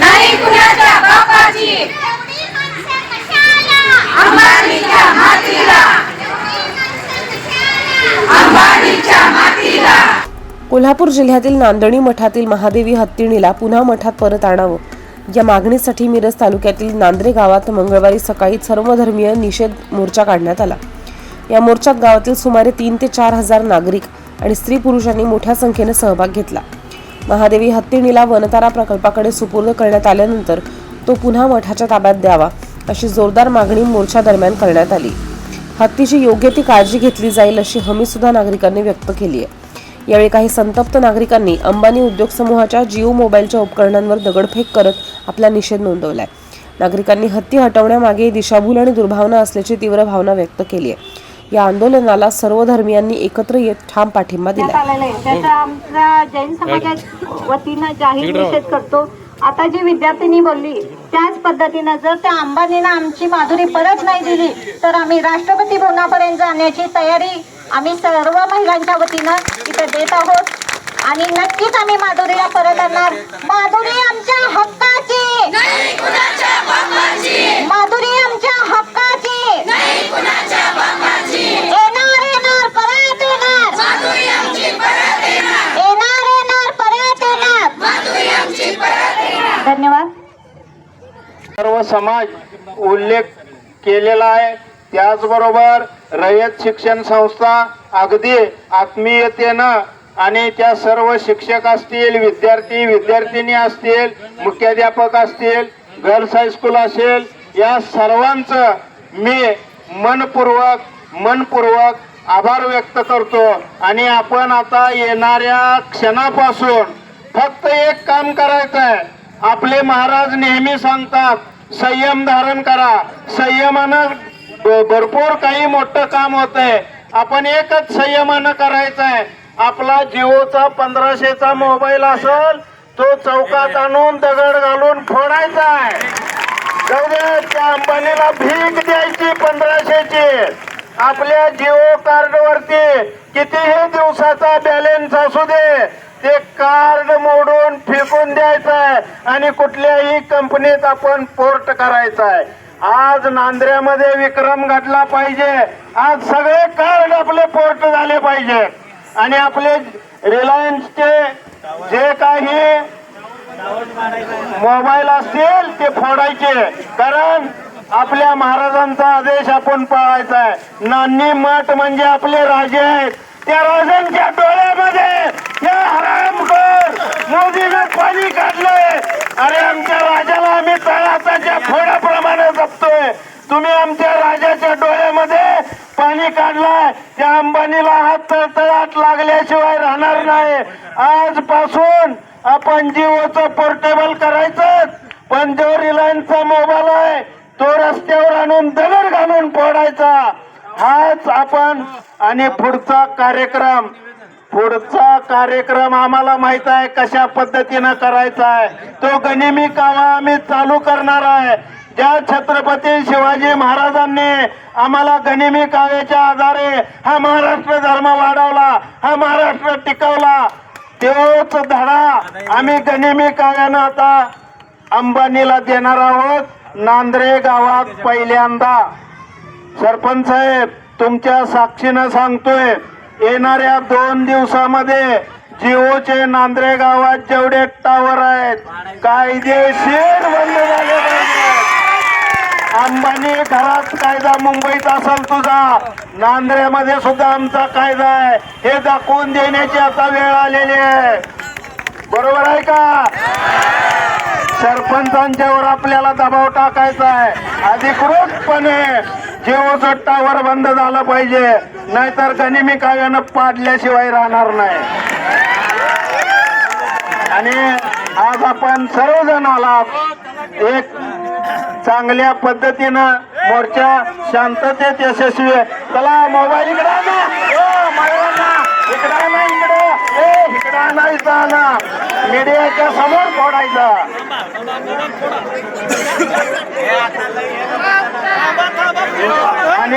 नाही कुणाच्या बापाची अंबानीच्या मातीला एवढी माणसं कशाला? अंबानीच्या मातीला. कोल्हापूर जिल्ह्यातील नांदणी मठातील महादेवी हत्तीणीला पुन्हा मठात परत आणावं. या मागणीसाठी मिरज तालुक्यातील नांद्रे गावात मंगळवारी सकाळी सर्वधर्मीय निषेध मोर्चा काढण्यात आला. या मोर्चात गावातील सुमारे तीन ते चार हजार नागरिक आणि स्त्री पुरुषांनी मोठ्या संख्येने सहभाग घेतला. महादेवी हत्तीणीला वनतारा प्रकल्पाकडे सुपूर्द करण्यात आल्यानंतर तो पुन्हा मठाच्या ताब्यात द्यावा अशी जोरदार मागणी मोर्चा दरम्यान करण्यात आली. हत्तीची योग्य ती काळजी घेतली जाईल अशी हमी सुद्धा नागरिकांनी व्यक्त केली आहे. यावेळी काही संतप्त नागरिकांनी अंबानी उद्योग समूहाच्या जिओ मोबाईलच्या उपकरणांवर दगडफेक करत आपला निषेध नोंदवलाय. नागरिकांनी हत्ती हटवण्यामागे दिशाभूल आणि दुर्भावना असल्याची तीव्र भावना व्यक्त केली आहे. या आंदोलनाला सर्व धर्मियांनी एकत्र येत ठाम पाठिंबा दिला. त्याचा जैन समाजा वतीनं जाहीर निषेध करतो. आता जी विद्यार्थिनी बोलली त्याच पद्धतीनं जर त्या अंबानीनं आमची माधुरी परत नाही दिली तर आम्ही राष्ट्रपती भवनापर्यंत जाण्याची तयारी आम्ही सर्व महिलांच्या वतीनं इथं देत आहोत. आणि नक्कीच आम्ही माधुरीला परत आणणार. माधुरी आमच्या हक्काची? माधुरी आमच्या हक्काची नाही कुणाच्या बापाची येणार येणार परत येणार माधुरी आमची परत येणार येणार येणार परत येणार माधुरी आमची परत येणार धन्यवाद. सर्व समाज उल्लेख केलेला आहे. त्याचबरोबर रयत शिक्षण संस्था अगदी आत्मीयतेनं आणि त्या सर्व शिक्षक असतील विद्यार्थी विद्यार्थिनी असतील मुख्याध्यापक असतील गर्ल्स हायस्कूल असेल या सर्वांचं मी मनपूर्वक मनपूर्वक आभार व्यक्त करतो. आणि आपण आता येणाऱ्या क्षणापासून फक्त एक काम करायचं आहे आपले महाराज नेहमी सांगतात संयम धारण करा. संयमानं भरपूर काही मोठं काम होत आहे आपण एकच संयमानं करायचं आहे आपला जिओचा पंधराशेचा मोबाईल असेल तो चौकात आणून दगड घालून फोडायचा आहे जाऊ दे त्या अंबानीला भीक द्यायची पंधराशेची. आपल्या जिओ कार्ड वरती कितीही दिवसाचा बॅलेन्स असू दे ते कार्ड मोडून फेकून द्यायचं आहे आणि कुठल्याही कंपनीत आपण पोर्ट करायचं आहे आज नांद्र्यामध्ये विक्रम घडला पाहिजे. आज सगळे कार्ड आपले पोर्ट झाले पाहिजे. आणि आपले रिलायन्सचे जे काही मोबाईल असतील ते फोडायचे. कारण आपल्या महाराजांचा आदेश आपण पाळायचा आहे नानी मठ म्हणजे आपले राजे आहेत. त्या राजांच्या डोळ्यामध्ये या हरामखोर मोदीनं पाणी काढलंय. अरे आमच्या राजाला आम्ही तळाताच्या फोडाप्रमाणे जपतोय. तुम्ही आमच्या राजाच्या डोळ्यामध्ये पाणी काढलाय. त्या अंबानीला हात तळतळाट लागल्याशिवाय राहणार नाही. आजपासून आपण जिओचं पोर्टेबल करायचं पण जो रिलायन्सचा मोबाईल आहे तो रस्त्यावर आणून दगड घालून फोडायचा. हाच आपण आणि पुढचा कार्यक्रम पुढचा कार्यक्रम आम्हाला माहीत आहे कशा पद्धतीनं करायचा आहे. तो गनिमी कामा आम्ही चालू करणार आहे. ज्या छत्रपती शिवाजी महाराजांनी आम्हाला गनिमी काव्याच्या आधारे हा महाराष्ट्र धर्म वाढवला हा महाराष्ट्र टिकवला तोच धडा आम्ही गनिमी काव्यानं आता अंबानीला देणार आहोत. नांद्रे गावात पहिल्यांदा. सरपंच साहेब तुमच्या साक्षीनं सांगतोय येणाऱ्या दोन दिवसामध्ये जिओचे नांद्रे गावात जेवढे टावर आहेत कायदेशीर बंद झाले अंबानी घरात कायदा मुंबईत असेल तुझा नांद्रेमध्ये सुद्धा आमचा कायदा आहे. हे दाखवून देण्याची आता वेळ आलेली आहे. बरोबर आहे का? सरपंचांच्यावर आपल्याला दबाव टाकायचा आहे. अधिकृतपणे जिओचं टावर बंद झालं पाहिजे. नाहीतर गनिमी काव्यानं पाडल्याशिवाय राहणार नाही. आणि आज आपण सर्वजण आलात एक चांगल्या पद्धतीनं मोर्चा शांततेत यशस्वी चला मोबाईल इकडे ए इकडे आणायचा ना मीडियाच्या समोर फोडायचा आणि